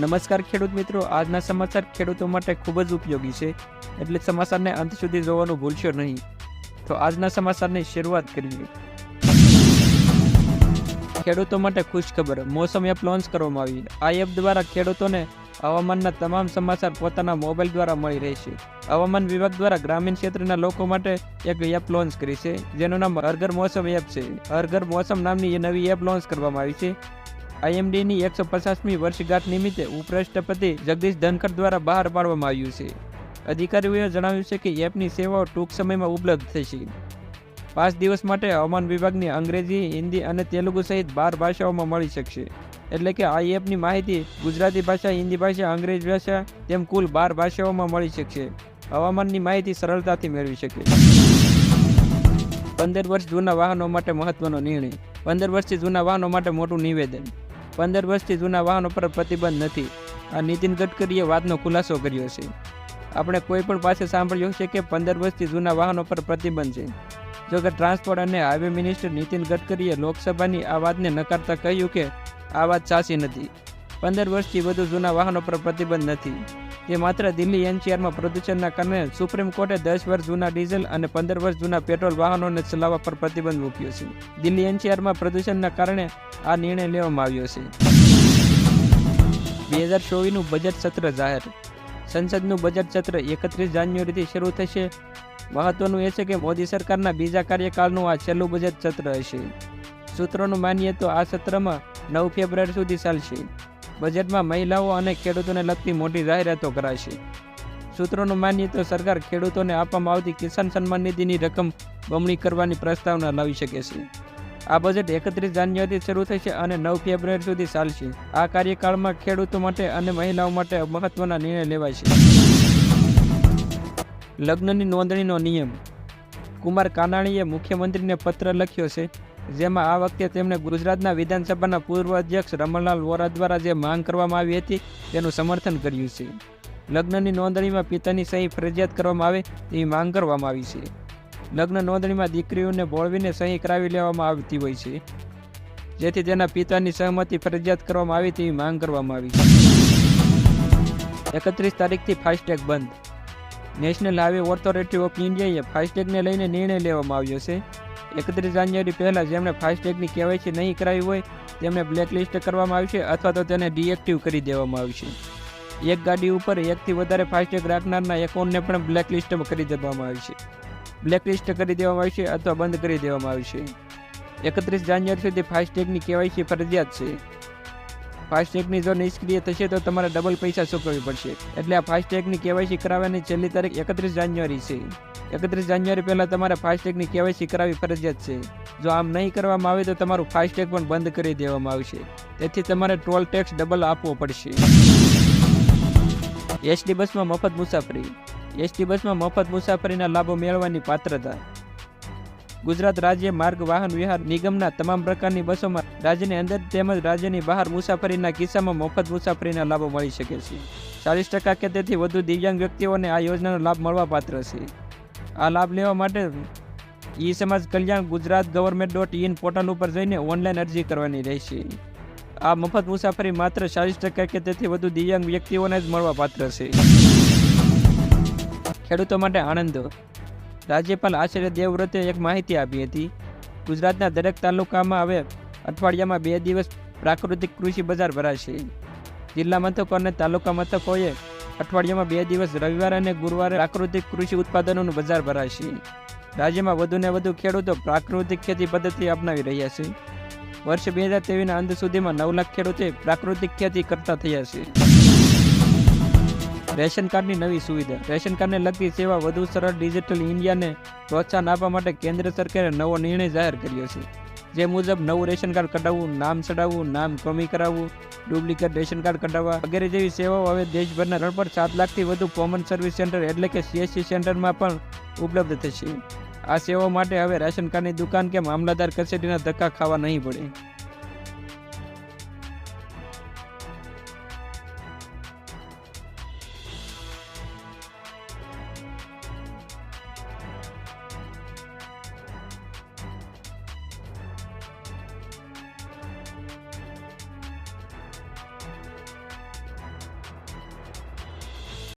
નમસ્કાર ખેડૂત મિત્રો. આજના સમાચાર ખેડૂતો માટે ખૂબ જ ઉપયોગી છે. એટલે સમાચારને અંત સુધી જોવાનું ભૂલશો નહીં. તો આજના સમાચારની શરૂઆત કરીએ. ખેડૂતો માટે ખુશ ખબર મોસમ એપ લોન્ચ કરવામાં આવી. આ એપ દ્વારા ખેડૂતોને હવામાનના તમામ સમાચાર પોતાના મોબાઈલ દ્વારા મળી રહેશે. હવામાન વિભાગ દ્વારા ગ્રામીણ ક્ષેત્રના લોકો માટે એક એપ લોન્ચ કરી છે. જેનું નામ હરઘર મોસમ એપ છે. હરઘર મોસમ નામની એ નવી એપ લોન્ચ કરવામાં આવી છે. આઈએમડીની એકસો પચાસમી વર્ષગાંઠ નિમિત્તે ઉપરાષ્ટ્રપતિ જગદીશ ધનખડ દ્વારા બહાર પાડવામાં આવ્યું છે. અધિકારીઓએ જણાવ્યું છે કે એપની સેવાઓ ટૂંક સમયમાં ઉપલબ્ધ થશે. પાંચ દિવસ માટે હવામાન વિભાગની અંગ્રેજી, હિન્દી અને તેલુગુ સહિત બાર ભાષાઓમાં મળી શકશે. એટલે કે આ એપની માહિતી ગુજરાતી ભાષા, હિન્દી ભાષા, અંગ્રેજી ભાષા તેમ કુલ બાર ભાષાઓમાં મળી શકશે. હવામાનની માહિતી સરળતાથી મેળવી શકે. પંદર વર્ષ જૂના વાહનો માટે મહત્વનો નિર્ણય. પંદર વર્ષથી જૂના વાહનો માટે મોટું નિવેદન. પંદર વર્ષથી જૂના વાહનો પર પ્રતિબંધ નથી. આ નીતિન ગડકરીએ વાતનો ખુલાસો કર્યો છે. આપણે કોઈ પણ પાસે સાંભળ્યું છે કે પંદર વર્ષથી જૂના વાહનો પર પ્રતિબંધ છે. જોકે ટ્રાન્સપોર્ટ અને હાઈવે મિનિસ્ટર નીતિન ગડકરીએ લોકસભાની આ વાતને નકારતા કહ્યું કે આ વાત સાચી નથી. પંદર વર્ષથી વધુ જૂના વાહનો પર પ્રતિબંધ નથી. તે માત્ર દિલ્હી એનસીઆરમાં પ્રદૂષણના કારણે સુપ્રીમ કોર્ટે દસ વર્ષ જૂના ડીઝલ અને પંદર વર્ષ જૂના પેટ્રોલ વાહનોને ચલાવવા પર પ્રતિબંધ મૂક્યો છે. દિલ્હી એનસીઆરમાં પ્રદૂષણના કારણે આ નિર્ણય લેવામાં આવ્યો છે. બે હજાર ચોવીસનું બજેટ સત્ર જાહેર. સંસદનું બજેટ સત્ર એકત્રીસ જાન્યુઆરીથી શરૂ થશે. મહત્વનું એ છે કે મોદી સરકારના બીજા કાર્યકાળનું આ છેલ્લું બજેટ સત્ર હશે. સૂત્રોનું માનીએ તો આ સત્રમાં નવ ફેબ્રુઆરી સુધી ચાલશે. બજેટમાં મહિલાઓ અને ખેડૂતોને લગતી મોટી જાહેરાતો કરાશે. સૂત્રોનું માનીએ તો સરકાર ખેડૂતોને આપવામાં આવતી કિસાન સન્માન નિધિની રકમ બમણી કરવાની પ્રસ્તાવના લાવી શકે છે. આ બજેટ એકત્રીસ જાન્યુઆરીથી શરૂ થશે અને નવ ફેબ્રુઆરી સુધી ચાલશે. આ કાર્યકાળમાં ખેડૂતો માટે અને મહિલાઓ માટે મહત્વના નિર્ણય લેવાય છે લગ્નની નોંધણીનો નિયમ. કુમાર કાનાણીએ મુખ્યમંત્રીને પત્ર લખ્યો છે જેમાં આ વખતે તેમણે ગુજરાતના વિધાનસભાના પૂર્વ અધ્યક્ષ રમણલાલ વોરા દ્વારા જે માંગ કરવામાં આવી હતી, તેનું સમર્થન કર્યું છે. લગ્નની નોંધણીમાં પિતાની સહી ફરજિયાત કરવામાં આવે તેવી માંગ કરવામાં આવી છે. લગ્ન નોંધણીમાં દીકરીઓને બોળવીને સહી કરાવી લેવામાં આવતી હોય છે. જેથી તેના પિતાની સહમતિ ફરજિયાત કરવામાં આવી તેવી માંગ કરવામાં આવી છે. એકત્રીસ તારીખથી ફાસ્ટેગ બંધ. નેશનલ હાઈવે ઓથોરિટી ઓફ ઇન્ડિયાએ ફાસ્ટેગને લઈને નિર્ણય લેવામાં આવ્યો છે. એકત્રીસ જાન્યુઆરી પહેલાં જેમણે ફાસ્ટેગની કેવાયસી નહીં કરાવી હોય તેમને બ્લેકલિસ્ટ કરવામાં આવશે અથવા તો તેને ડીએક્ટિવ કરી દેવામાં આવશે. એક ગાડી ઉપર એકથી વધારે ફાસ્ટેગ રાખનારના એકાઉન્ટને પણ બ્લેકલિસ્ટમાં કરી દેવામાં આવશે. બ્લેકલિસ્ટ કરી દેવામાં આવશે અથવા બંધ કરી દેવામાં આવશે. એકત્રીસ જાન્યુઆરી સુધી ફાસ્ટેગની કેવાયસી ફરજિયાત છે. ફાસ્ટેગની જો નિષ્ક્રિય થશે તો તમારે ડબલ પૈસા ચૂકવવી પડશે. એટલે આ ફાસ્ટેગની કેવાયસી કરાવવાની છેલ્લી તારીખ એકત્રીસ જાન્યુઆરી છે. એકત્રીસ જાન્યુઆરી પહેલાં તમારે ફાસ્ટેગની કેવાયસી કરાવવી ફરજિયાત છે. જો આમ નહીં કરવામાં આવે તો તમારું ફાસ્ટેગ પણ બંધ કરી દેવામાં આવશે. તેથી તમારે ટોલ ટેક્સ ડબલ આપવો પડશે. એસટી બસમાં મફત મુસાફરી. એસટી બસમાં મફત મુસાફરીના લાભો મેળવવાની પાત્રતા. ગુજરાત રાજ્ય માર્ગ વાહન વિહાર નિગમના તમામ પ્રકારની બસોમાં રાજ્યની અંદર તેમજ રાજ્યની બહાર મુસાફરીના કિસ્સામાં મફત મુસાફરીના લાભો મળી શકે છે. ચાલીસ ટકા કે તેથી વધુ દિવ્યાંગ વ્યક્તિઓને આ યોજનાનો લાભ મળવા પાત્ર છે. આ લાભ લેવા માટે e Samaj Kalyan Gujarat government dot in portal ઉપર જઈને ઓનલાઈન અરજી કરવાની રહેશે. આ મફત મુસાફરી માત્ર ચાલીસ ટકા કે તેથી વધુ દિવ્યાંગ વ્યક્તિઓને જ મળવા પાત્ર છે. ખેડૂતો માટે આનંદ. રાજ્યપાલ આચાર્ય દેવવ્રતે એક માહિતી આપી હતી. ગુજરાતના દરેક તાલુકામાં હવે અઠવાડિયામાં બે દિવસ પ્રાકૃતિક કૃષિ બજાર ભરાશે. જિલ્લા મથકો અને તાલુકા મથકોએ અઠવાડિયામાં બે દિવસ રવિવાર અને ગુરુવારે પ્રાકૃતિક કૃષિ ઉત્પાદનોનું બજાર ભરાશે. રાજ્યમાં વધુને વધુ ખેડૂતો પ્રાકૃતિક ખેતી પદ્ધતિ અપનાવી રહ્યા છે. વર્ષ બે હજાર તેવીસના અંત સુધીમાં નવ લાખ ખેડૂતે પ્રાકૃતિક ખેતી કરતા થયા છે. રેશન કાર્ડની નવી સુવિધા. રેશન કાર્ડને લગતી સેવા વધુ સરળ ડિજિટલ ઇન્ડિયાને પ્રોત્સાહન આપવા માટે કેન્દ્ર સરકારે નવો નિર્ણય જાહેર કર્યો છે. જે મુજબ નવું રેશન કાર્ડ કઢાવવું, નામ ચડાવવું નામ કમી કરાવવું, ડુપ્લિકેટ રેશન કાર્ડ કઢાવવા વગેરે જેવી સેવાઓ હવે દેશભરના રણ પર સાત લાખથી વધુ કોમન સર્વિસ સેન્ટર એટલે કે સીએસસી સેન્ટરમાં પણ ઉપલબ્ધ થશે. આ સેવાઓ માટે હવે રેશન કાર્ડની દુકાન કે મામલાદાર કચેરીના ધક્કા ખાવા નહીં પડે.